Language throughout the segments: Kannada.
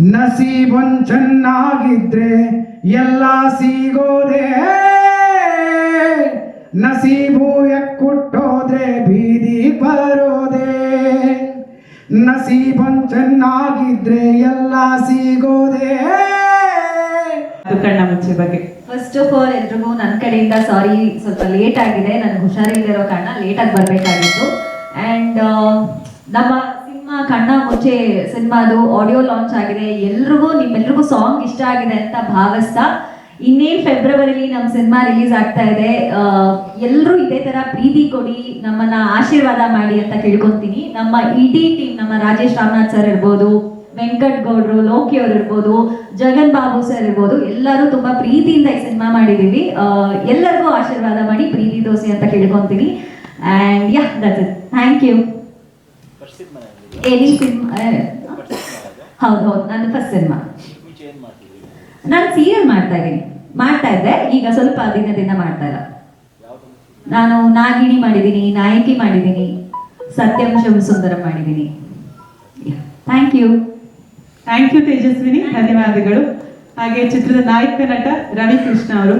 ನಸೀಬೊಂದ್ ಚೆನ್ನಾಗಿದ್ರೆ ಎಲ್ಲ ಸಿಗೋದೆ. ನಸೀಬು ಎಕ್ಕುಟ್ಟೋದ್ರೆ ಬೀದಿ ಬರೋದೆ. ನಸೀಬೊಂದ್ ಚೆನ್ನಾಗಿದ್ರೆ ಎಲ್ಲ ಸಿಗೋದೆ. ಅದು ಕಣ್ಣ ಮುಚ್ಚೆ ಬಗ್ಗೆ. ಫಸ್ಟ್ ಆಫ್ ಆಲ್ ಎಲ್ರಿಗೂ ನನ್ನ ಕಡೆಯಿಂದ ಸಾರಿ ಸ್ವಲ್ಪ ಲೇಟ್ ಆಗಿದೆ. ನನಗೆ ಹುಷಾರಿಲ್ಲದಿರೋ ಕಾರಣ ಲೇಟಾಗಿ ಬರಬೇಕಾಗಿತ್ತು. ಆ್ಯಂಡ್ ನಮ್ಮ ಸಿನಿಮಾ ಕಣ್ಣ ಮುಚ್ಚೆ ಸಿನಿಮಾದು ಆಡಿಯೋ ಲಾಂಚ್ ಆಗಿದೆ, ಎಲ್ರಿಗೂ ನಿಮ್ಮೆಲ್ರಿಗೂ ಸಾಂಗ್ ಇಷ್ಟ ಆಗಿದೆ ಅಂತ ಭಾವಿಸ್ತಾ ಇನ್ನೇನು ಫೆಬ್ರವರಿಲಿ ನಮ್ಮ ಸಿನಿಮಾ ರಿಲೀಸ್ ಆಗ್ತಾ ಇದೆ. ಎಲ್ಲರೂ ಇದೇ ಥರ ಪ್ರೀತಿ ಕೊಡಿ, ನಮ್ಮನ್ನ ಆಶೀರ್ವಾದ ಮಾಡಿ ಅಂತ ಕೇಳ್ಕೊತೀನಿ. ನಮ್ಮ ಇಡೀ ಟೀಮ್ ನಮ್ಮ ರಾಜೇಶ್ ರಾಮನಾಥ್ ಸರ್ ಇರ್ಬೋದು, ವೆಂಕಟ್ ಗೌಡ್ರು, ಲೋಕಿ ಅವ್ರು ಇರ್ಬೋದು, ಜಗನ್ ಬಾಬು ಸರ್ ಇರ್ಬೋದು, ಎಲ್ಲರೂ ತುಂಬಾ ಪ್ರೀತಿಯಿಂದ ಈ ಸಿನಿಮಾ ಮಾಡಿದೀವಿ ಎಲ್ಲರಿಗೂ ಆಶೀರ್ವಾದ ಮಾಡಿ ಪ್ರೀತಿ ದೋಸೆ ಅಂತ ಕೇಳ್ಕೊಂತೀನಿ. And ya that's it thank you any cinema ಹೌದು ಹೌದು, ನಾನು ಫಸ್ಟ್ ಸಿನಿಮಾ ನಾನು ಸೀರಿಯಲ್ ಮಾಡ್ತಾ ಇದ್ದೀನಿ. ಮಾಡ್ತಾ ಇದ್ದೆ, ಈಗ ಸ್ವಲ್ಪ ದಿನದಿಂದ ಮಾಡ್ತಾ ಇಲ್ಲ. ನಾನು ನಾಗಿಣಿ ಮಾಡಿದ್ದೀನಿ, ನಾಯಕಿ ಮಾಡಿದ್ದೀನಿ ಸತ್ಯಂ ಸುಂದರಂ ಮಾಡಿದ್ದೀನಿ. Thank you thank you Tejaswini. ಧನ್ಯವಾದಗಳು. ಹಾಗೆ ಚಿತ್ರದ ನಾಯಕ ನಟ ರವಿ ಕೃಷ್ಣ ಅವರು.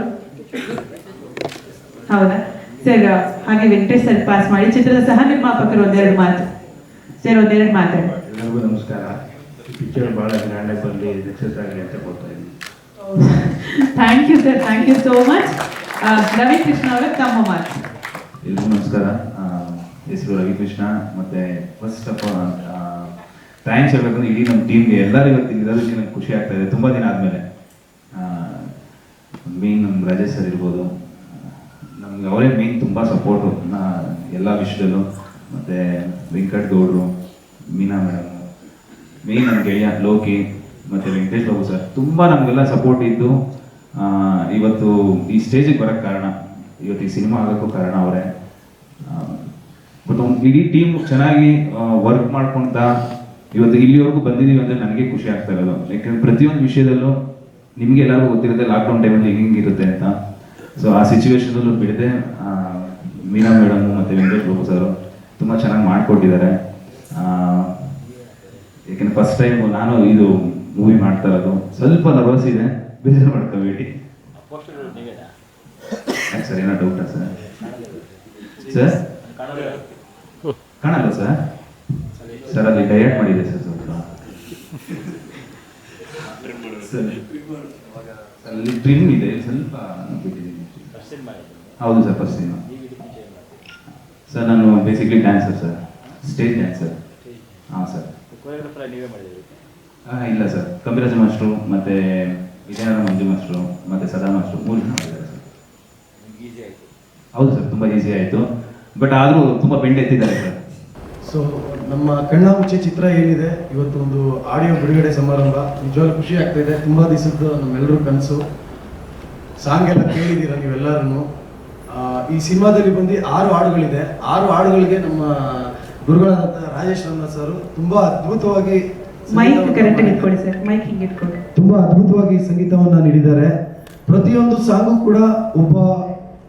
ಹೌದಾ? ಸರ್, ಹಾಗೆ ವೆಂಕಟೇಶ್ ಸರ್ ಪಾಸ್ ಮಾಡಿ ಚಿತ್ರದ ಸಹ ನಿರ್ಮಾಪಕರು ಒಂದೆರಡು ಮಾತು. ಸರ್ ಒಂದೆರಡು ಮಾತಾಡಿ ಎಲ್ಲರಿಗೂ ನಮಸ್ಕಾರ. ಪಿಕ್ಚರ್ ಭಾಳ ಗ್ರ್ಯಾಂಡಾಗಿ ಬಂದು ಸಕ್ಸಸ್ ಆಗಲಿ ಅಂತ ಕೊಡ್ತಾ ಇದ್ದೀನಿ. Thank you sir thank you so much Ravi Krishna ಅವರ ತಮ್ಮ ಮಾತು. ಎಲ್ಲರಿಗೂ ನಮಸ್ಕಾರ. ಹೆಸರು ರವಿಕೃಷ್ಣ ಮತ್ತೆ ಫಸ್ಟ್ ಆಫ್ ಆಲ್ ಥ್ಯಾಂಕ್ಸ್ ಹೇಳ್ಬೇಕಂದ್ರೆ ಇಡೀ ನಮ್ಮ ಟೀಮ್ಗೆ ಎಲ್ಲರಿಗೂ ಇವತ್ತು ಇರೋದಕ್ಕೆ ನಂಗೆ ಖುಷಿ ಆಗ್ತಾ ಇದೆ. ತುಂಬ ದಿನ ಆದಮೇಲೆ. ಮೇನ್ ನಮ್ಮ ರಾಜೇಶ್ ಸರ್ ಇರ್ಬೋದು. ನಮ್ಗೆ ಅವರೇ ಮೇನ್ ತುಂಬ ಸಪೋರ್ಟು ಎಲ್ಲ ವಿಷಯದಲ್ಲೂ. ಮತ್ತು ವೆಂಕಟ್ ಗೌಡ್ರು ಮೀನಾ ಮೇಡಮ್ ಮೇನ್ ನಮ್ಮ ಗೆಳೆಯ ಲೋಕಿ ಮತ್ತು ವೆಂಕಟೇಶ್ ಬಾಬು ಸರ್, ತುಂಬ ನಮಗೆಲ್ಲ ಸಪೋರ್ಟ್ ಇದ್ದು ಇವತ್ತು ಈ ಸ್ಟೇಜಿಗೆ ಬರೋಕ್ಕೆ ಕಾರಣ, ಇವತ್ತು ಈ ಸಿನಿಮಾ ಆಗೋಕ್ಕೂ ಕಾರಣ ಅವರೇ. ಇಡೀ ಟೀಮ್ ಚೆನ್ನಾಗಿ ವರ್ಕ್ ಮಾಡ್ಕೊಂತ ಇವತ್ತು ಇಲ್ಲಿವರೆಗೂ ಬಂದಿದ್ದೀವಿ ಅಂದರೆ ನನಗೆ ಖುಷಿ ಆಗ್ತಾ ಇರೋದು. ಯಾಕಂದ್ರೆ ಪ್ರತಿಯೊಂದು ವಿಷಯದಲ್ಲೂ ನಿಮಗೆ ಎಲ್ಲರಿಗೂ ಗೊತ್ತಿರುತ್ತೆ ಲಾಕ್ಡೌನ್ ಟೈಮಲ್ಲಿ ಹೆಂಗಿರುತ್ತೆ ಅಂತ. ಸೊ ಆ ಸಿಚುವೇಶನಲ್ಲೂ ಬಿಡದೆ ಮೀನಾ ಮೇಡಮ್ ಮತ್ತು ವೆಂಕಟೇಶ್ ಬಾಬು ಸರ್ ತುಂಬ ಚೆನ್ನಾಗಿ ಮಾಡಿಕೊಟ್ಟಿದ್ದಾರೆ. ಯಾಕೆಂದ್ರೆ ಫಸ್ಟ್ ಟೈಮ್ ನಾನು ಇದು ಮೂವಿ ಮಾಡ್ತಾ ಇರೋದು. ಸ್ವಲ್ಪ ನರ್ವಸ್ ಇದೆ. ಬೇಜಾರು ಮಾಡ್ಕೋಬೇಡಿ ಸರ್ ಏನೋ ಡೌಟ ಸರ್ ಸರ್ ಕಾಣಲ್ಲ ಸರ್ ಸರ್ ಅಲ್ಲಿ ಡಯಟ್ ಮಾಡಿದೆ ಸರ್ ಸ್ವಲ್ಪ. ಅಲ್ಲಿ ಟ್ರಿಮ್ ಇದೆ. ಸ್ವಲ್ಪ ಹೌದು ಸರ್ ಫಸ್ಟ್ ಸರ್ ನಾನು basically dancer sir stage dancer ಹಾಂ ಸರ್ ಹಾಂ ಇಲ್ಲ ಸರ್ ಕವಿರಾಜ ಮಾಸ್ಟ್ರು ಮತ್ತು ವಿಜಯನಗರ ಮಂಜು ಮಾಸ್ಟ್ರು ಮತ್ತು ಸದಾ ಮಾಸ್ಟ್ರು ಮೂರು ಜನ ಮಾಡಿದ್ದಾರೆ ಸರ್ ಹೌದು ಸರ್ ತುಂಬ ಈಸಿ ಆಯಿತು. ಬಟ್ ಆದರೂ ತುಂಬ ಬೆಂಡ್ ಎತ್ತಿದ್ದಾರೆ ಸರ್ ಸೊ ನಮ್ಮ ಕಣ್ಣ ಮುಚ್ಚೆ ಚಿತ್ರ ಏನಿದೆ? ಇವತ್ತು ಒಂದು ಆಡಿಯೋ ಬಿಡುಗಡೆ ಸಮಾರಂಭ. ನಿಜವಾಗ್ಲೂ ಖುಷಿ ಆಗ್ತಾ ಇದೆ. ತುಂಬ ದಿವಸದ್ದು ನಮ್ಮೆಲ್ಲರೂ ಕನಸು. ಸಾಂಗ್ ಎಲ್ಲ ಕೇಳಿದ್ದೀರ ನೀವೆಲ್ಲರೂ ಈ ಸಿನಿಮಾದಲ್ಲಿ ಬಂದು ಆರು ಹಾಡುಗಳಿದೆ. ಆರು ಹಾಡುಗಳಿಗೆ ನಮ್ಮ ಗುರುಗಳಾದಂಥ ರಾಜೇಶ್ ರನ್ನ ಸರ್ ತುಂಬಾ ಅದ್ಭುತವಾಗಿ ಮೈಕ್. ಇಟ್ಕೊಳ್ಳಿ ಸರ್ ಮೈಕ್ ಹಿಂಗೆ ಇಟ್ಕೊಳ್ಳಿ. ತುಂಬಾ ಅದ್ಭುತವಾಗಿ ಸಂಗೀತವನ್ನ ನೀಡಿದ್ದಾರೆ. ಪ್ರತಿಯೊಂದು ಸಾಂಗು ಕೂಡ ಒಬ್ಬ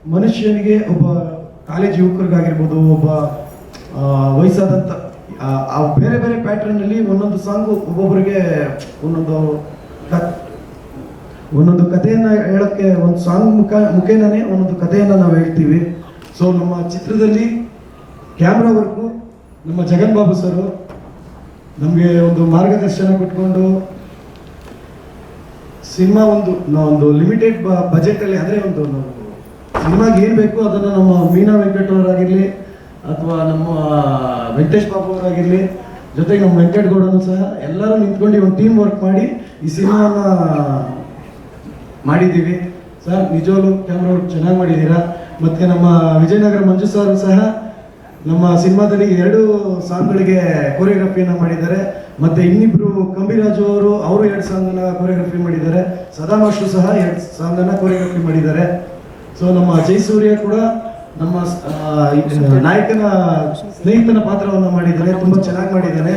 ಮನುಷ್ಯನಿಗೆ ಒಬ್ಬ ಕಾಲೇಜ್ ಯುವಕರಿಗಾಗಿರ್ಬೋದು ಒಬ್ಬ ವಯಸ್ಸಾದಂತ ವಯಸ್ಸಾದಂಥ ಆ, ಬೇರೆ ಬೇರೆ ಪ್ಯಾಟರ್ನ್ ಅಲ್ಲಿ ಒಂದೊಂದು ಸಾಂಗು ಒಬ್ಬೊಬ್ಬರಿಗೆ ಒಂದೊಂದು ಒಂದೊಂದು ಕಥೆಯನ್ನ ಹೇಳಕ್ಕೆ ಒಂದು ಸಾಂಗ್ ಮುಖ ಮುಖೇನೇ ಒಂದೊಂದು ಕಥೆಯನ್ನ ನಾವು ಹೇಳ್ತೀವಿ. ಸೊ ನಮ್ಮ ಚಿತ್ರದಲ್ಲಿ ಕ್ಯಾಮ್ರಾ ವರ್ಕು ನಮ್ಮ ಜಗನ್ ಬಾಬು ಸರು ನಮಗೆ ಒಂದು ಮಾರ್ಗದರ್ಶನ ಕೊಟ್ಕೊಂಡು ಸಿನಿಮಾ ಒಂದು ಒಂದು ಲಿಮಿಟೆಡ್ ಬಜೆಟ್ ಅಲ್ಲಿ ಅಂದ್ರೆ ಒಂದು ಸಿನಿಮಾಗೆ ಏನ್ ಬೇಕು ಅದನ್ನು ನಮ್ಮ ಮೀನಾ ವೆಂಕಟ್ ಅವರಾಗಿರ್ಲಿ ಅಥವಾ ನಮ್ಮ ವೆಂಕಟೇಶ್ ಬಾಬು ಅವರಾಗಿರಲಿ, ಜೊತೆಗೆ ನಮ್ಮ ವೆಂಕಟ್ ಗೌಡನು ಸಹ ಎಲ್ಲರೂ ನಿಂತ್ಕೊಂಡು ಒಂದು ಟೀಮ್ ವರ್ಕ್ ಮಾಡಿ ಈ ಸಿನಿಮಾನ ಮಾಡಿದ್ದೀವಿ. ಸರ್, ನಿಜವಾಗ್ಲೂ ಕ್ಯಾಮ್ರಾ ಚೆನ್ನಾಗಿ ಮಾಡಿದ್ದೀರಾ? ಮತ್ತೆ ನಮ್ಮ ವಿಜಯನಗರ ಮಂಜು ಸರ್ ಸಹ ನಮ್ಮ ಸಿನಿಮಾದಲ್ಲಿ ಎರಡು ಸಾಂಗ್ಗಳಿಗೆ ಕೊರಿಯೋಗ್ರಫಿಯನ್ನು ಮಾಡಿದ್ದಾರೆ. ಮತ್ತೆ ಇನ್ನಿಬ್ರು ಕಂಬಿರಾಜು ಅವರು ಅವರು ಎರಡು ಸಾಂಗನ್ನು ಕೊರಿಯೋಗ್ರಫಿ ಮಾಡಿದ್ದಾರೆ. ಸದಾ ಸಹ ಎರಡು ಸಾಂಗನ್ನ ಕೊರಿಯೋಗ್ರಫಿ ಮಾಡಿದ್ದಾರೆ. ಸೊ ನಮ್ಮ ಜೈ ಸೂರ್ಯ ಕೂಡ ನಮ್ಮ ನಾಯಕನ ಸ್ನೇಹಿತನ ಪಾತ್ರವನ್ನು ಮಾಡಿದ್ದಾರೆ ತುಂಬಾ ಚೆನ್ನಾಗಿ ಮಾಡಿದ್ದಾರೆ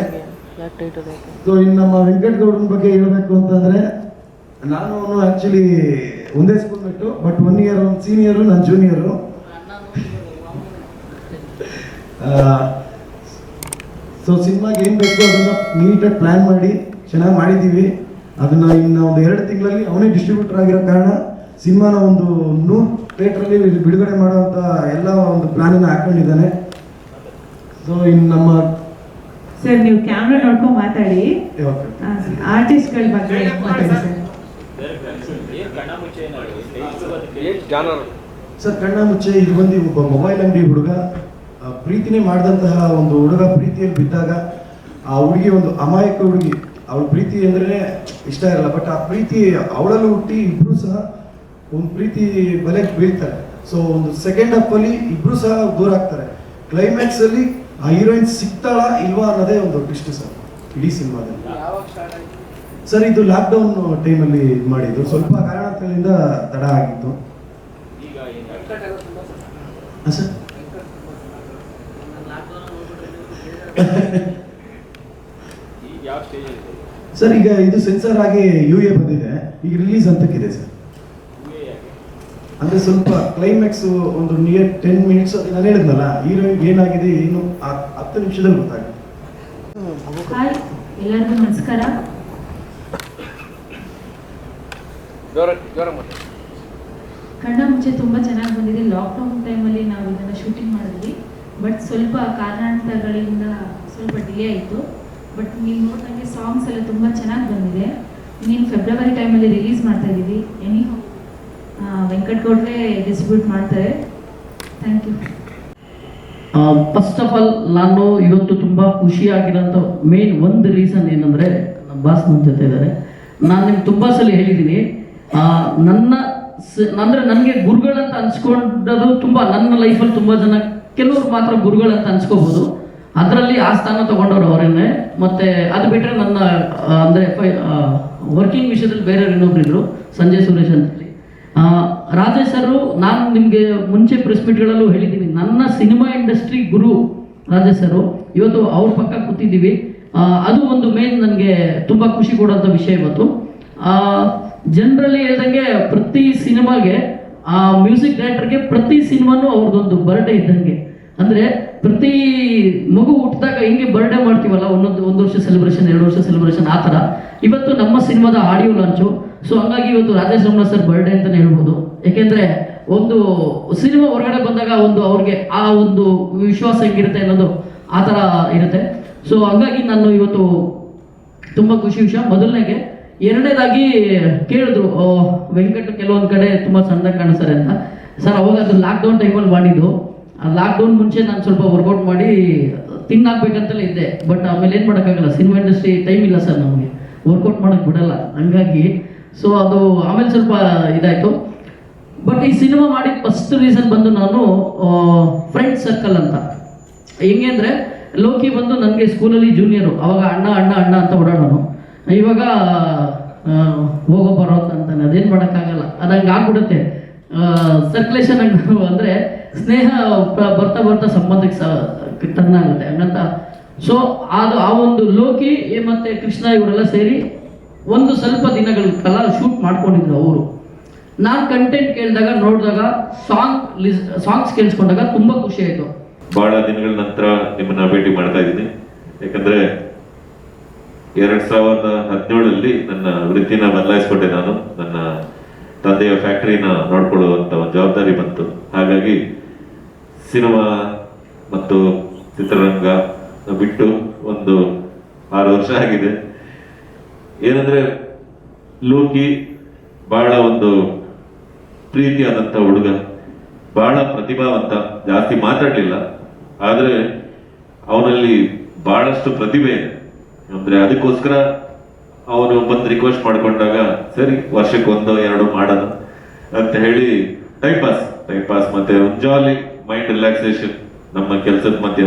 ಸೊ ಇನ್ನು ನಮ್ಮ ವೆಂಕಟ್ ಗೌಡನ ಬಗ್ಗೆ ಹೇಳಬೇಕು ಅಂತಂದ್ರೆ ನಾನು ಆಕ್ಚುಲಿ ಒಂದೇ ಸ್ಕೂಲ್ ಬಿಟ್ಟು ಬಟ್ ಒನ್ ಇಯರ್ ಸೀನಿಯರು ನಾನು ಜೂನಿಯರು ಸೊ ಸಿನಿಮಾಗೆ ಏನು ಬೇಕು ಅದನ್ನ ನೀಟಾಗಿ ಪ್ಲ್ಯಾನ್ ಮಾಡಿ ಚೆನ್ನಾಗಿ ಮಾಡಿದ್ದೀವಿ. ಅದನ್ನು ಇನ್ನು ಒಂದು ಎರಡು ತಿಂಗಳಲ್ಲಿ ಅವನೇ ಡಿಸ್ಟ್ರಿಬ್ಯೂಟರ್ ಆಗಿರೋ ಕಾರಣ ಸಿನಿಮಾನ ಒಂದು ನೂರು ಥಿಯೇಟ್ರಲ್ಲಿ ಬಿಡುಗಡೆ ಮಾಡುವಂಥ ಎಲ್ಲ ಒಂದು ಪ್ಲ್ಯಾನನ್ನು ಹಾಕೊಂಡಿದ್ದಾನೆ. ಸೊ ಇನ್ನು ನಮ್ಮ ಸರ್ ನೀವು ಕ್ಯಾಮ್ರಾ ನೋಡ್ಕೊಂಡು ಮಾತಾಡಿ. ಆರ್ಟಿಸ್ಟ್ಗಳ ಬಗ್ಗೆ ಮಾತಾಡಿ ಸರ್ ಸರ್ ಕಣ್ಣ ಮುಚ್ಚೆ ಇದು ಬಂದು ಒಬ್ಬ ಮೊಬೈಲ್ ಅಂಗಡಿ ಹುಡುಗ. ಪ್ರೀತಿನೇ ಮಾಡಿದಂತಹ ಒಂದು ಹುಡುಗ ಪ್ರೀತಿಯಲ್ಲಿ ಬಿದ್ದಾಗ ಆ ಹುಡುಗಿ ಒಂದು ಅಮಾಯಕ ಹುಡುಗಿ. ಅವಳ ಪ್ರೀತಿ ಅಂದ್ರೆ ಇಷ್ಟ ಇರಲ್ಲ ಬಟ್ ಆ ಪ್ರೀತಿ ಅವಳಲ್ಲೂ ಹುಟ್ಟಿ ಇಬ್ರು ಸಹ ಒಂದು ಪ್ರೀತಿ ಬಲೆ ಬೀಳ್ತಾರೆ. ಸೊ ಒಂದು ಸೆಕೆಂಡ್ ಹಾಫ್ ಅಲ್ಲಿ ಇಬ್ರು ಸಹ ದೂರ ಆಗ್ತಾರೆ. ಕ್ಲೈಮ್ಯಾಕ್ಸ್ ಅಲ್ಲಿ ಆ ಹೀರೋಯಿನ್ ಸಿಗ್ತಾಳ ಇಲ್ವಾ ಅನ್ನೋದೇ ಒಂದು ಟ್ವಿಸ್ಟ್ ಸರ್ ಇಡೀ ಸಿನಿಮಾದಲ್ಲಿ. ಸರ್ ಇದು ಲಾಕ್ಡೌನ್ ಟೈಮಲ್ಲಿ ಮಾಡಿದ್ದು ಸ್ವಲ್ಪ ಕಾರಣಗಳಿಂದ ತಡ ಆಗಿತ್ತು. ಸರ್? ಸರ್ ಈಗ ಇದು ಸೆನ್ಸರ್ ಆಗಿ ಯು ಎ ಬಂದಿದೆ. ಈಗ ರಿಲೀಸ್ ಅಂತಕ್ಕಿದೆ ಸರ್ ಅಂದ್ರೆ ಸ್ವಲ್ಪ ಕ್ಲೈಮ್ಯಾಕ್ಸ್ ಒಂದು ನಿಯರ್ ಟೆನ್ ಮಿನಿಟ್ಸ್ ನಾನು ಹೇಳಿದ್ನಲ್ಲ ಹೀರೋಯಿನ್ ಏನಾಗಿದೆ ಏನು ಹತ್ತು ನಿಮಿಷದಲ್ಲಿ ಗೊತ್ತಾಗುತ್ತೆ. ಎಲ್ಲರಿಗೂ ನಮಸ್ಕಾರ. ಕಣ್ಣ ಮುಂಚೆ ತುಂಬಾ ಚೆನ್ನಾಗಿ ಬಂದಿದೆ. ಲಾಕ್ಡೌನ್ ಟೈಮಲ್ಲಿ ನಾವು ಇದನ್ನು ಶೂಟಿಂಗ್ ಮಾಡಿದ್ವಿ. ಬಟ್ ಸ್ವಲ್ಪ ಕಾರಣಾಂತರಗಳಿಂದ ಸ್ವಲ್ಪ ಡಿಲೇ ಆಯಿತು. ಬಟ್ ನೀವು ನೋಡಿದಂಗೆ ಸಾಂಗ್ಸ್ ಎಲ್ಲ ತುಂಬ ಚೆನ್ನಾಗಿ ಬಂದಿದೆ. ನೀನು ಫೆಬ್ರವರಿ ಟೈಮಲ್ಲಿ ರಿಲೀಸ್ ಮಾಡ್ತಾ ಇದ್ದೀವಿ. ಎನಿ ವೆಂಕಟ್ ಗೌಡ್ರೆ ಡಿಸ್ಟ್ರಿಬ್ಯೂಟ್ ಮಾಡ್ತಾರೆ. Thank you first of all ನಾನು ಇವತ್ತು ತುಂಬ ಖುಷಿಯಾಗಿರೋಂಥ ಮೇನ್ ಒಂದು ರೀಸನ್ ಏನಂದರೆ, ನಮ್ಮ ಬಾಸ್ ನನ್ನ ಜೊತೆ ಇದ್ದಾರೆ. ನಾನು ನಿಮ್ಗೆ ತುಂಬ ಸಲ ಹೇಳಿದ್ದೀನಿ. ನನ್ನ ಅಂದರೆ ನನಗೆ ಗುರುಗಳಂತ ಅನ್ಸ್ಕೊಂಡದು ತುಂಬ, ನನ್ನ ಲೈಫಲ್ಲಿ ತುಂಬ ಜನ ಕೆಲವರು ಮಾತ್ರ ಗುರುಗಳಂತ ಅನ್ಸ್ಕೋಬಹುದು ಅದರಲ್ಲಿ ಆ ಸ್ಥಾನ ತಗೊಂಡವ್ರು ಅವರೇನೆ. ಮತ್ತೆ ಅದು ಬಿಟ್ಟರೆ ನನ್ನ ಅಂದ್ರೆ ವರ್ಕಿಂಗ್ ವಿಷಯದಲ್ಲಿ ಬೇರೆ ಇನ್ನೊಬ್ರಿದ್ರು ಸಂಜಯ್ ಸುರೇಶ್ ಅಂತ ಹೇಳಿ ಆ, ರಾಜೇಶ್ ಸರ್ ನಾನು ನಿಮಗೆ ಮುಂಚೆ ಪ್ರೆಸ್ ಮೀಟ್ಗಳಲ್ಲೂ ಹೇಳಿದ್ದೀನಿ. ನನ್ನ ಸಿನಿಮಾ ಇಂಡಸ್ಟ್ರಿ ಗುರು ರಾಜೇಶ್ ಸರ್ ಇವತ್ತು ಅವ್ರ ಪಕ್ಕ ಕೂತಿದ್ದೀವಿ. ಅದು ಒಂದು ಮೇನ್ ನನಗೆ ತುಂಬ ಖುಷಿ ಕೊಡುವಂಥ ವಿಷಯ ಇವತ್ತು. ಜನರಲಿ ಹೇಳ್ದಂಗೆ ಪ್ರತಿ ಸಿನಿಮಾಗೆ ಆ ಮ್ಯೂಸಿಕ್ ಡೈರೆಕ್ಟರ್ಗೆ ಪ್ರತಿ ಸಿನಿಮಾನು ಅವ್ರದ್ದೊಂದು ಬರ್ಡೇ ಇದ್ದಂಗೆ. ಅಂದರೆ ಪ್ರತಿ ಮಗು ಹುಟ್ಟಿದಾಗ ಹಿಂಗೆ ಬರ್ಡೇ ಮಾಡ್ತೀವಲ್ಲ, ಒಂದೊಂದು ಒಂದು ವರ್ಷ ಸೆಲೆಬ್ರೇಷನ್ ಎರಡು ವರ್ಷ ಸೆಲೆಬ್ರೇಷನ್ ಆ ಥರ. ಇವತ್ತು ನಮ್ಮ ಸಿನಿಮಾದ ಆಡಿಯೋ ಲಾಂಚು ಸೊ ಹಂಗಾಗಿ ಇವತ್ತು ರಾಜೇಶ್ ರಮಣ ಸರ್ ಬರ್ಡೇ ಅಂತಲೇ ಹೇಳ್ಬೋದು. ಯಾಕೆಂದ್ರೆ ಒಂದು ಸಿನಿಮಾ ಹೊರಗಡೆ ಬಂದಾಗ ಒಂದು ಅವ್ರಿಗೆ ಆ ಒಂದು ವಿಶ್ವಾಸ ಹೆಂಗಿರುತ್ತೆ ಅನ್ನೋದು ಆ ಥರ ಇರುತ್ತೆ. ಸೊ ಹಂಗಾಗಿ ನಾನು ಇವತ್ತು ತುಂಬ ಖುಷಿ ವಿಷಯ. ಮೊದಲನೇಗೆ ಎರಡನೇದಾಗಿ ಕೇಳಿದ್ರು ವೆಂಕಟ, ಕೆಲವೊಂದು ಕಡೆ ತುಂಬ ಸಣ್ಣದಾಗಿ ಕಾಣಿಸ್ತಾರೆ ಅಂತ. ಸರ್ ಅವಾಗ ಅದು ಲಾಕ್ಡೌನ್ ಟೈಮಲ್ಲಿ ಮಾಡಿದ್ದು. ಲಾಕ್ಡೌನ್ ಮುಂಚೆ ನಾನು ಸ್ವಲ್ಪ ವರ್ಕೌಟ್ ಮಾಡಿ ತಿನ್ನಾಕ್ಬೇಕಂತಲೇ ಇದ್ದೆ. ಬಟ್ ಆಮೇಲೆ ಏನು ಮಾಡೋಕ್ಕಾಗಲ್ಲ ಸಿನಿಮಾ ಇಂಡಸ್ಟ್ರಿ ಟೈಮ್ ಇಲ್ಲ ಸರ್ ನಮಗೆ. ವರ್ಕೌಟ್ ಮಾಡೋಕ್ಕೆ ಬಿಡಲ್ಲ, ಹಂಗಾಗಿ. ಸೊ ಅದು ಆಮೇಲೆ ಸ್ವಲ್ಪ ಇದಾಯಿತು. ಬಟ್ ಈ ಸಿನಿಮಾ ಮಾಡಿದ ಫಸ್ಟ್ ರೀಸನ್ ಬಂದು ನಾನು ಫ್ರೆಂಡ್ ಸರ್ಕಲ್ ಅಂತ. ಹೆಂಗೆ ಅಂದರೆ, ಲೋಕಿ ಬಂದು ನನಗೆ ಸ್ಕೂಲಲ್ಲಿ ಜೂನಿಯರು ಅವಾಗ ಅಣ್ಣ ಅಣ್ಣ ಅಣ್ಣ ಅಂತ ಓಡಾಡೋನು. ಇವಾಗ ಹೋಗೋ ಬರೋ ಅಂತ ಅದೇನು ಮಾಡೋಕ್ಕಾಗಲ್ಲ. ಅದು ಹಂಗೆ ಆಗ್ಬಿಡುತ್ತೆ ಸರ್ಕ್ಯುಲೇಷನ್ ಅಂದರೆ ಸ್ನೇಹ ಬರ್ತಾ ಬರ್ತಾ ಸಂಬಂಧಕ್ಕೆ ತನ್ನ ಆಗುತ್ತೆ ಹಂಗಂತ ಸೊ ಅದು, ಆ ಒಂದು ಲೋಕಿ ಮತ್ತು ಕೃಷ್ಣ ಇವರೆಲ್ಲ ಸೇರಿ ಒಂದು ಸ್ವಲ್ಪ ದಿನಗಳ ಕಾಲ ಶೂಟ್ ಮಾಡ್ಕೊಂಡಿದ್ರು ಅವರು. ನಾನು ಕಂಟೆಂಟ್ ಕೇಳಿದಾಗ, ನೋಡಿದಾಗ ಸಾಂಗ್ ಸಾಂಗ್ಸ್ ಕೇಳಿಸ್ಕೊಂಡಾಗ ತುಂಬ ಖುಷಿ ಆಯಿತು. ಬಹಳ ದಿನಗಳ ನಂತರ ನಿಮ್ಮನ್ನ ಭೇಟಿ ಮಾಡ್ತಾ ಇದ್ದೀನಿ. ಯಾಕಂದ್ರೆ ಎರಡ್ ಸಾವಿರದ ಹದಿನೇಳರಲ್ಲಿ ನನ್ನ ವೃತ್ತಿನ ಬದಲಾಯಿಸ್ಕೊಂಡೆ ನಾನು. ನನ್ನ ತಂದೆಯ ಫ್ಯಾಕ್ಟರಿನ ನೋಡ್ಕೊಳ್ಳುವಂತ ಒಂದು ಜವಾಬ್ದಾರಿ ಬಂತು. ಹಾಗಾಗಿ ಸಿನಿಮಾ ಮತ್ತು ಚಿತ್ರರಂಗ ಬಿಟ್ಟು ಒಂದು ಆರು ವರ್ಷ ಆಗಿದೆ. ಏನಂದ್ರೆ ಲೂಕಿ ಬಹಳ ಒಂದು ಪ್ರೀತಿಯಾದಂಥ ಹುಡುಗ. ಬಹಳ ಪ್ರತಿಭಾವಂತ. ಜಾಸ್ತಿ ಮಾತಾಡಲಿಲ್ಲ. ಆದರೆ ಅವನಲ್ಲಿ ಬಹಳಷ್ಟು ಪ್ರತಿಭೆ ಅಂದ್ರೆ ಅದಕ್ಕೋಸ್ಕರ ಅವನು ಬಂದು ರಿಕ್ವೆಸ್ಟ್ ಮಾಡ್ಕೊಂಡಾಗ, ಸರಿ ವರ್ಷಕ್ಕೆ ಒಂದು ಎರಡು ಮಾಡೋದು ಅಂತ ಹೇಳಿ ಟೈಮ್ ಪಾಸ್ ಟೈಮ್ ಪಾಸ್ ಮತ್ತೆ ಜಾಲಿ ಮೈಂಡ್ ರಿಲ್ಯಾಕ್ಸೇಷನ್ ನಮ್ಮ ಕೆಲಸದ ಮಧ್ಯ.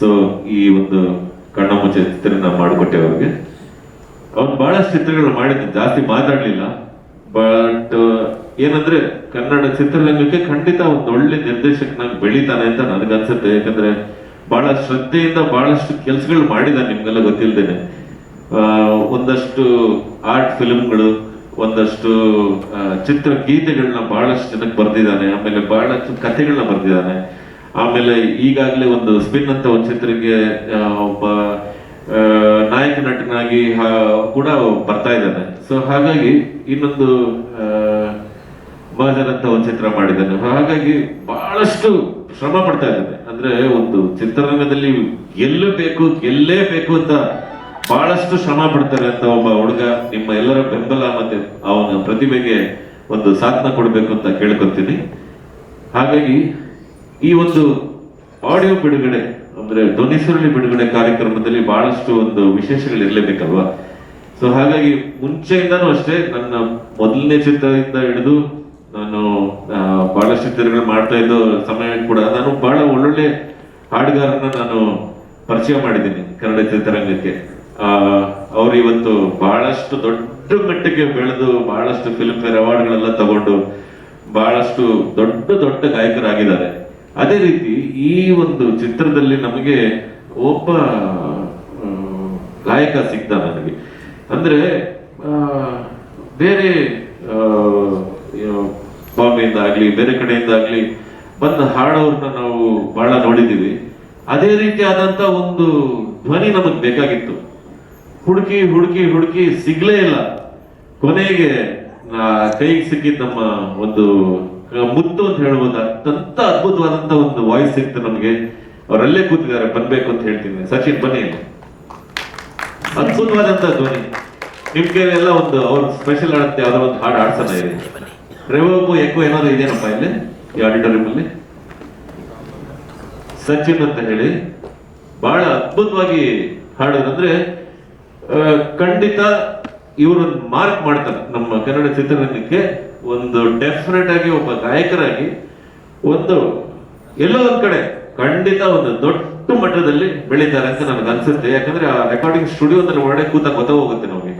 ಸೊ ಈ ಒಂದು ಕಣ್ಣ ಮುಚ್ಚೆ ಚಿತ್ರನ ಮಾಡಿಕೊಟ್ಟೆ ಅವ್ರಿಗೆ. ಅವ್ನು ಬಹಳಷ್ಟು ಚಿತ್ರಗಳು ಮಾಡಿದ್ದು, ಜಾಸ್ತಿ ಮಾತಾಡಲಿಲ್ಲ. ಬಟ್ ಏನಂದ್ರೆ, ಕನ್ನಡ ಚಿತ್ರರಂಗಕ್ಕೆ ಖಂಡಿತ ಒಂದು ಒಳ್ಳೆ ನಿರ್ದೇಶಕನಾಗಿ ಬೆಳಿತಾನೆ ಅಂತ ನನಗನ್ಸುತ್ತೆ. ಯಾಕಂದ್ರೆ, ಬಹಳ ಶ್ರದ್ಧೆಯಿಂದ ಬಹಳಷ್ಟು ಕೆಲಸಗಳು ಮಾಡಿದ ನಿಮ್ಗೆಲ್ಲ ಗೊತ್ತಿಲ್ದೇನೆ. ಒಂದಷ್ಟು ಆರ್ಟ್ ಫಿಲ್ಮ್ಗಳು, ಒಂದಷ್ಟು ಚಿತ್ರ ಗೀತೆಗಳನ್ನ ಬಹಳಷ್ಟು ಜನಕ್ಕೆ ಬರ್ದಿದ್ದಾನೆ, ಆಮೇಲೆ ಬಹಳಷ್ಟು ಕಥೆಗಳನ್ನ ಬರ್ದಿದ್ದಾನೆ. ಆಮೇಲೆ ಈಗಾಗಲೇ ಒಂದು ಸ್ಪಿನ್ ಅಂತ ಒಂದು ಚಿತ್ರಕ್ಕೆ ಒಬ್ಬ ನಾಯಕ ನಟನಾಗಿ ಕೂಡ ಬರ್ತಾ ಇದ್ದಾನೆ. ಸೊ ಹಾಗಾಗಿ ಇನ್ನೊಂದು ಬಹಜನ್ ಅಂತ ಒಂದು ಚಿತ್ರ ಮಾಡಿದ್ದಾನೆ. ಹಾಗಾಗಿ ಬಹಳಷ್ಟು ಶ್ರಮ ಪಡ್ತಾ ಇದ್ದಾನೆ. ಅಂದ್ರೆ ಒಂದು ಚಿತ್ರರಂಗದಲ್ಲಿ ಗೆಲ್ಲಬೇಕು, ಗೆಲ್ಲೇಬೇಕು ಅಂತ ಬಹಳಷ್ಟು ಶ್ರಮ ಪಡ್ತಾರೆ ಅಂತ ಒಬ್ಬ ಹುಡುಗ ನಿಮ್ಮ ಎಲ್ಲರ ಬೆಂಬಲ ಮತ್ತೆ ಅವನ ಪ್ರತಿಭೆಗೆ ಒಂದು ಸಾಧನ ಕೊಡಬೇಕು ಅಂತ ಕೇಳ್ಕೊತೀನಿ. ಹಾಗಾಗಿ ಈ ಒಂದು ಆಡಿಯೋ ಬಿಡುಗಡೆ, ಅಂದ್ರೆ ಧ್ವನಿ ಸುರುಳಿ ಬಿಡುಗಡೆ ಕಾರ್ಯಕ್ರಮದಲ್ಲಿ ಬಹಳಷ್ಟು ಒಂದು ವಿಶೇಷಗಳು ಇರಲೇಬೇಕಲ್ವಾ ಸೊ ಹಾಗಾಗಿ ಮುಂಚೆಯಿಂದನೂ ಅಷ್ಟೇ ನನ್ನ ಮೊದಲನೇ ಚಿತ್ರದಿಂದ ಹಿಡಿದು ನಾನು ಬಹಳಷ್ಟು ಚಿತ್ರಗಳು ಮಾಡ್ತಾ ಇದ್ದ ಸಮಯ ಕೂಡ ನಾನು ಬಹಳ ಒಳ್ಳೊಳ್ಳೆ ಹಾಡುಗಾರನ ನಾನು ಪರಿಚಯ ಮಾಡಿದ್ದೀನಿ ಕನ್ನಡ ಚಿತ್ರರಂಗಕ್ಕೆ. ಅವ್ರು ಇವತ್ತು ಬಹಳಷ್ಟು ದೊಡ್ಡ ಮಟ್ಟಿಗೆ ಬೆಳೆದು ಬಹಳಷ್ಟು ಫಿಲ್ಮ್ ಫೇರ್ ಅವಾರ್ಡ್ಗಳೆಲ್ಲ ತಗೊಂಡು ಬಹಳಷ್ಟು ದೊಡ್ಡ ದೊಡ್ಡ ಗಾಯಕರಾಗಿದ್ದಾರೆ. ಅದೇ ರೀತಿ ಈ ಒಂದು ಚಿತ್ರದಲ್ಲಿ ನಮಗೆ ಒಬ್ಬ ಗಾಯಕ ಸಿಕ್ತ ನನಗೆ. ಅಂದ್ರೆ ಬೇರೆ ಬಾಂಬೆಯಿಂದ ಆಗ್ಲಿ, ಬೇರೆ ಕಡೆಯಿಂದ ಆಗ್ಲಿ ಬಂದ ಹಾಡೋರ್ನ ನಾವು ಬಹಳ ನೋಡಿದೀವಿ ಅದೇ ರೀತಿಯಾದಂತ ಒಂದು ಧ್ವನಿ ನಮಗ್ ಬೇಕಾಗಿತ್ತು. ಹುಡುಕಿ ಹುಡುಕಿ ಹುಡುಕಿ ಸಿಗ್ಲೇ ಇಲ್ಲ. ಕೊನೆಗೆ ಕೈಗೆ ಸಿಕ್ಕಿದ ನಮ್ಮ ಒಂದು ಮುತ್ತು ಅಂತ ಹೇಳ್ಬೋದು. ಅತ್ಯಂತ ಅದ್ಭುತವಾದಂತ ಒಂದು ವಾಯ್ಸ್ ಸಿಕ್ತು ನಮ್ಗೆ. ಅವರಲ್ಲೇ ಕೂತಿದ್ದಾರೆ ಬನ್ಬೇಕು ಅಂತ ಹೇಳ್ತೀನಿ. ಸಚಿನ್ ಬನ್ನಿ. ಅದ್ಭುತವಾದಂತ ಧ್ವನಿ. ನಿಮ್ ಎಲ್ಲ ಒಂದು ಅವ್ರ ಸ್ಪೆಷಲ್ ಆಡುತ್ತೆ ಯಾವ್ದೋ ಒಂದು ಹಾಡು ಆಡ್ಸೋಣ ಇದೆ ರೆವೋಬು ಎಕೋ ಏನಾದ್ರು ಇದೇನಪ್ಪ ಇಲ್ಲಿ? ಈ ಆಡಿಟೋರಿಯಂ ಅಲ್ಲಿ ಸಚಿನ್ ಅಂತ ಹೇಳಿ. ಬಹಳ ಅದ್ಭುತವಾಗಿ ಹಾಡೋದು ಅಂದ್ರೆ ಆ, ಖಂಡಿತ ಇವರು ಮಾರ್ಕ್ ಮಾಡ್ತಾರೆ. ನಮ್ಮ ಕನ್ನಡ ಚಿತ್ರರಂಗಕ್ಕೆ ಒಂದು ಡೆಫಿನೆಟ್ ಆಗಿ ಒಬ್ಬ ಗಾಯಕರಾಗಿ ಒಂದು ಎಲ್ಲೋ ಒಂದ್ ಕಡೆ ಖಂಡಿತ ಒಂದು ದೊಡ್ಡ ಮಟ್ಟದಲ್ಲಿ ಬೆಳೀತಾರೆ ಅಂತ ನನಗೆ ಅನ್ಸುತ್ತೆ. ಯಾಕಂದ್ರೆ ಆ ರೆಕಾರ್ಡಿಂಗ್ ಸ್ಟುಡಿಯೋದಲ್ಲಿ ಒಳಗಡೆ ಕೂತ ಗೊತ್ತಾಗೋಗುತ್ತೆ ನಮಗೆ.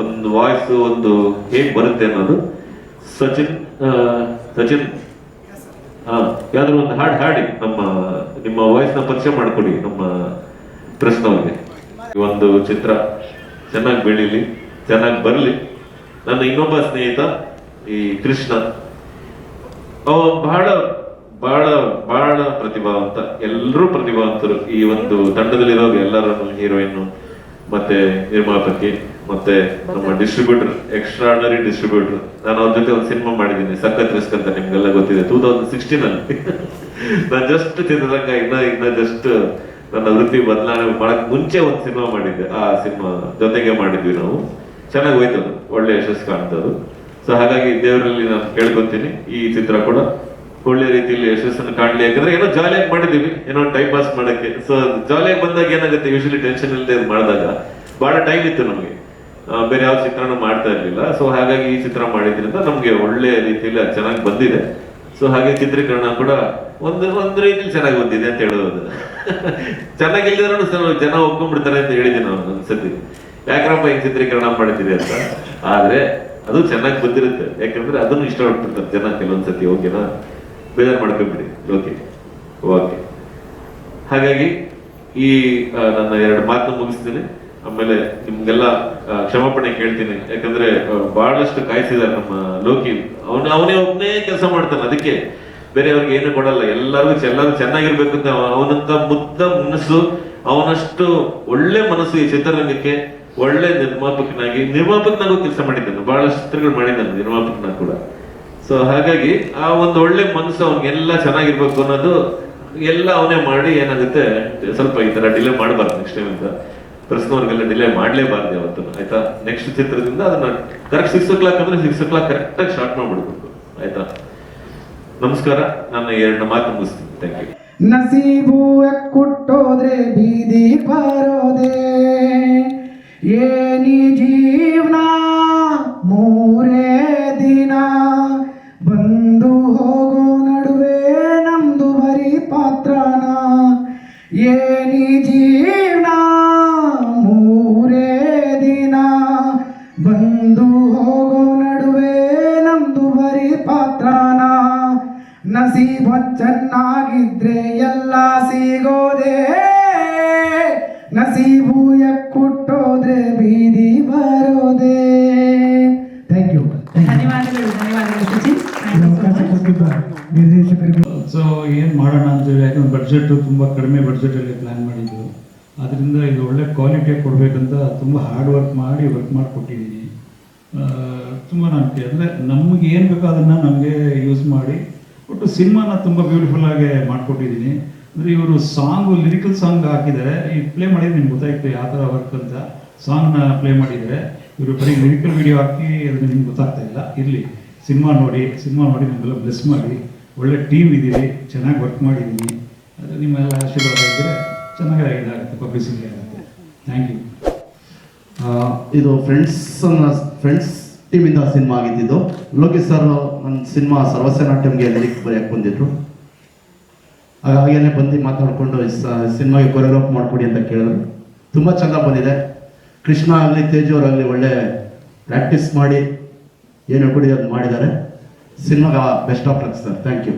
ಒಂದು ವಾಯ್ಸ್ ಒಂದು ಹೇಗ್ ಬರುತ್ತೆ ಅನ್ನೋದು. ಸಚಿನ್ ಸಚಿನ್ ಹಾ ಯಾವ್ದಾದ್ರು ಒಂದು ಹಾಡು ಹಾಡಿ, ನಮ್ಮ, ನಿಮ್ಮ ವಾಯ್ಸ್ನ ಪರಿಚಯ ಮಾಡ್ಕೊಡಿ ನಮ್ಮ ಪ್ರಶ್ನವ್ರಿಗೆ ಒಂದು ಚಿತ್ರ. ಚೆನ್ನಾಗಿ ಬೆಳೀಲಿ ಚೆನ್ನಾಗಿ ಬರಲಿ. ನನ್ನ ಇನ್ನೊಬ್ಬ ಸ್ನೇಹಿತ ಈ ಕೃಷ್ಣ. ಅವ ಬಹಳ ಬಹಳ ಬಹಳ ಪ್ರತಿಭಾವಂತ ಎಲ್ಲರೂ ಪ್ರತಿಭಾವಂತರು ಈ ಒಂದು ತಂಡದಲ್ಲಿರೋ ಎಲ್ಲರೂ ಹೀರೋಯಿನ್ ಮತ್ತೆ ನಿರ್ಮಾಪಕಿ ಮತ್ತೆ ನಮ್ಮ ಡಿಸ್ಟ್ರಿಬ್ಯೂಟರ್ ಎಕ್ಸ್ಟ್ರಾಡನರಿ ಡಿಸ್ಟ್ರಿಬ್ಯೂಟರ್ ನಾನು ಅವ್ರ ಜೊತೆ ಒಂದು ಸಿನಿಮಾ ಮಾಡಿದ್ದೀನಿ ಸಖತ್ ರಿಸ್ಕ್ ಅಂತ ನಿಮ್ಗೆಲ್ಲ ಗೊತ್ತಿದೆ. ಟೂ ತೌಸಂಡ್ ಸಿಕ್ಸ್ಟೀನ್ ಅಲ್ಲಿ. ನಾನು ಜಸ್ಟ್ ಚಿತ್ರರಂಗ ಇನ್ನ ಇನ್ನ ಜಸ್ಟ್ ನನ್ನ ವೃತ್ತಿ ಬದಲಾವಣೆ ಮಾಡಕ್ ಮುಂಚೆ ಒಂದು ಸಿನಿಮಾ ಮಾಡಿದ್ದೆ. ಆ ಸಿನಿಮಾ ಜೊತೆಗೆ ಮಾಡಿದ್ವಿ ನಾವು. ಚೆನ್ನಾಗಿ ಹೋಯ್ತು ಒಳ್ಳೆ ಯಶಸ್ಸು ಕಾಣ್ತದ್ದು ಸೊ ಹಾಗಾಗಿ ದೇವರಲ್ಲಿ ನಾನು ಕೇಳ್ಕೊತೀನಿ. ಈ ಚಿತ್ರ ಕೂಡ ಒಳ್ಳೆ ರೀತಿಯಲ್ಲಿ ಯಶಸ್ಸನ್ನು ಕಾಣಲಿ. ಯಾಕಂದ್ರೆ ಏನೋ ಜಾಲಿಯಾಗಿ ಮಾಡಿದೀವಿ ಏನೋ ಟೈಮ್ ಪಾಸ್ ಮಾಡಕ್ಕೆ. ಸೊ ಜಾಲಿಯಾಗಿ ಬಂದಾಗ ಏನಾಗುತ್ತೆ? ಯೂಶಲಿ ಟೆನ್ಷನ್ ಇಲ್ಲದೆ ಮಾಡಿದಾಗ ಬಹಳ ಟೈಮ್ ಇತ್ತು ನಮಗೆ. ಬೇರೆ ಯಾವ ಚಿತ್ರನೂ ಮಾಡ್ತಾ ಇರಲಿಲ್ಲ. ಸೊ ಹಾಗಾಗಿ ಈ ಚಿತ್ರ ಮಾಡಿದ್ರಿಂದ ನಮಗೆ ಒಳ್ಳೆ ರೀತಿಯಲ್ಲಿ ಅದು ಚೆನ್ನಾಗಿ ಬಂದಿದೆ. ಸೊ ಹಾಗೆ ಚಿತ್ರೀಕರಣ ಕೂಡ ಒಂದು ಒಂದು ರೀತಿಯಲ್ಲಿ ಚೆನ್ನಾಗಿ ಬಂದಿದೆ ಅಂತ ಹೇಳೋದು ಚೆನ್ನಾಗಿಲ್ದಿರೋ ಜನ ಒಪ್ಕೊಂಡ್ಬಿಡ್ತಾರೆ ಅಂತ ಹೇಳಿದೆ ನಾನು ಒಂದ್ಸತಿ ಯಾಕ್ರಪ್ಪ ಹಿಂಗ್ ಚಿತ್ರೀಕರಣ ಮಾಡ್ತಿದೆ ಅಂತ. ಆದ್ರೆ ಅದು ಚೆನ್ನಾಗಿ ಬಂದಿರುತ್ತೆ ಯಾಕಂದ್ರೆ ಅದನ್ನು ಇಷ್ಟಪಡ್ತಿರ್ತಾರೆ ಜನ ಕೆಲವೊಂದ್ಸತಿ ಓಕೆನಾ ಬೇಜಾರು ಮಾಡ್ಕೊಂಬಿಡಿ. ಓಕೆ ಓಕೆ ಹಾಗಾಗಿ ಈ ನನ್ನ ಎರಡು ಮಾತನ್ನು ಮುಗಿಸ್ತೀನಿ. ಆಮೇಲೆ ನಿಮ್ಗೆಲ್ಲ ಕ್ಷಮಾಪಣೆ ಕೇಳ್ತೀನಿ. ಯಾಕಂದ್ರೆ ಬಹಳಷ್ಟು ಕಾಯಿಸಿದ್ದಾರೆ ನಮ್ಮ ಲೋಕಿ. ಅವನು, ಅವನೇ ಒಬ್ಬನೇ ಕೆಲಸ ಮಾಡ್ತಾನೆ. ಅದಕ್ಕೆ ಬೇರೆಯವ್ರಿಗೆ ಏನು ಕೊಡಲ್ಲ. ಎಲ್ಲರಿಗೂ ಎಲ್ಲರೂ ಚೆನ್ನಾಗಿರ್ಬೇಕು ಅಂತ ಅವನಂತ ಮುದ್ದ ಮನಸ್ಸು, ಅವನಷ್ಟು ಒಳ್ಳೆ ಮನಸ್ಸು ಈ ಚಿತ್ರರಂಗಕ್ಕೆ ಒಳ್ಳೆ ನಿರ್ಮಾಪಕನಾಗಿ, ನಿರ್ಮಾಪಕನಾಗೂ ಕೆಲಸ ಮಾಡಿದ್ದಾನೆ. ಬಹಳಷ್ಟು ಚಿತ್ರಗಳು ಮಾಡಿದ್ದಾನೆ ನಿರ್ಮಾಪಕನ ಕೂಡ. ಸೊ ಹಾಗಾಗಿ ಆ ಒಂದು ಒಳ್ಳೆ ಮನಸ್ಸು ಅವನಿಗೆಲ್ಲ ಚೆನ್ನಾಗಿರ್ಬೇಕು ಅನ್ನೋದು ಎಲ್ಲ ಅವನೇ ಮಾಡಿ ಏನಾಗುತ್ತೆ, ಸ್ವಲ್ಪ ಈ ತರ ಡಿಲೇ ಮಾಡಬಾರ್ದು ನೆಕ್ಸ್ಟ್ ಟೈಮ್ ಅಂತ. ಪ್ರಶ್ನವ್ರಿಗೆಲ್ಲ ಡಿಲೇ ಮಾಡ್ಲೇಬಾರ್ದು ಯಾವತ್ತು. ಆಯ್ತಾ? ನೆಕ್ಸ್ಟ್ ಚಿತ್ರದಿಂದ ಅದನ್ನ ಕರೆಕ್ಟ್ ಸಿಕ್ಸ್ ಓ ಕ್ಲಾಕ್ ಅಂದ್ರೆ ಸಿಕ್ಸ್ ಓ ಕ್ಲಾಕ್ ಕರೆಕ್ಟಾಗಿ ಸ್ಟಾರ್ಟ್ ಮಾಡ್ಬಿಡ್ಬೇಕು. ಆಯ್ತಾ? ನಮಸ್ಕಾರ, ನನ್ನ ಎರಡು ಮಾತು ಮುಗಿಸ್ತೀನಿ. ಥ್ಯಾಂಕ್ ಯು ನಸೀಬು ಕುಟ್ಟೋದ್ರೆ ಬೀದಿ ಬಾರೋದೆ ಏನಿ ಜೀವನ ಮೂರೇ ದಿನ. ಮಾಡೋಣ ಅಂತೇಳಿ ಯಾಕಂದ್ರೆ ಬಡ್ಜೆಟ್ ತುಂಬ ಕಡಿಮೆ ಬಡ್ಜೆಟಲ್ಲಿ ಪ್ಲ್ಯಾನ್ ಮಾಡಿದ್ದು. ಅದರಿಂದ ಇದು ಒಳ್ಳೆ ಕ್ವಾಲಿಟಿ ಕೊಡಬೇಕಂತ ತುಂಬ ಹಾರ್ಡ್ ವರ್ಕ್ ಮಾಡಿ ವರ್ಕ್ ಮಾಡಿಕೊಟ್ಟಿದ್ದೀನಿ ತುಂಬ ನಂಬಿಕೆ. ಅಂದರೆ ನಮಗೆ ಏನು ಬೇಕೋ ಅದನ್ನು ನಮಗೆ ಯೂಸ್ ಮಾಡಿ, ಒಟ್ಟು ಸಿನಿಮಾನ ತುಂಬ ಬ್ಯೂಟಿಫುಲ್ಲಾಗೆ ಮಾಡಿಕೊಟ್ಟಿದ್ದೀನಿ ಅಂದರೆ ಇವರು ಸಾಂಗು ಲಿರಿಕಲ್ ಸಾಂಗ್ ಹಾಕಿದ್ದಾರೆ ಈ ಪ್ಲೇ ಮಾಡಿದ್ರೆ ನಿಮ್ಗೆ ಗೊತ್ತಾಯ್ತು ಯಾವ ಥರ ವರ್ಕ್ ಅಂತ. ಸಾಂಗ್ನ ಪ್ಲೇ ಮಾಡಿದರೆ. ಇವರು ಬರೀ ಲಿರಿಕಲ್ ವಿಡಿಯೋ ಹಾಕಿ ಅದು ನಿಮ್ಗೆ ಗೊತ್ತಾಗ್ತಾ ಇಲ್ಲ. ಇರಲಿ, ಸಿನಿಮಾ ನೋಡಿ ಸಿನಿಮಾ ನೋಡಿ ನಿಮಗೆಲ್ಲ ಬ್ಲೆಸ್ ಮಾಡಿ. ಒಳ್ಳೆ ಟೀಮ್ ಇದ್ದೀರಿ, ಚೆನ್ನಾಗಿ ವರ್ಕ್ ಮಾಡಿದ್ದೀನಿ ಅದು ನಿಮ್ಮೆಲ್ಲ ಆಶೀರ್ವಾದ ಇದ್ದರೆ ಚೆನ್ನಾಗಿ ಇದಾಗುತ್ತೆ ಪಬ್ಲಿಸಿಟಿ ಆಗುತ್ತೆ. ಥ್ಯಾಂಕ್ ಯು ಇದು ಫ್ರೆಂಡ್ಸ್ ಫ್ರೆಂಡ್ಸ್ ಟೀಮಿಂದ ಸಿನಿಮಾ ಆಗಿದ್ದು, ಲೋಕೇಶ್ ಸರ್ ನನ್ನ ಸಿನಿಮಾ ಸರ್ವಸೇನಾಟ್ಯಂಗೆ ಲಿರಿಕ್ ಬರೆಯಕ್ಕೆ ಬಂದಿದ್ರು. ಹಾಗೇನೆ ಬಂದು ಮಾತಾಡಿಕೊಂಡು ಸಿನಿಮಾಗೆ ಕೊರಿಯೋಗ್ರಾಫ್ ಮಾಡಿಕೊಡಿ ಅಂತ ಕೇಳಿದ್ರು. ತುಂಬ ಚೆನ್ನಾಗಿ ಬಂದಿದೆ. ಕೃಷ್ಣ ಆಗಲಿ, ತೇಜು ಅವರಾಗಲಿ ಒಳ್ಳೆ ಪ್ರಾಕ್ಟೀಸ್ ಮಾಡಿ, ಏನು ಹೇಳ್ಕೊಡಿ ಅದು ಮಾಡಿದ್ದಾರೆ. ಸಿನಿಮಾಗೆ best of luck sir thank you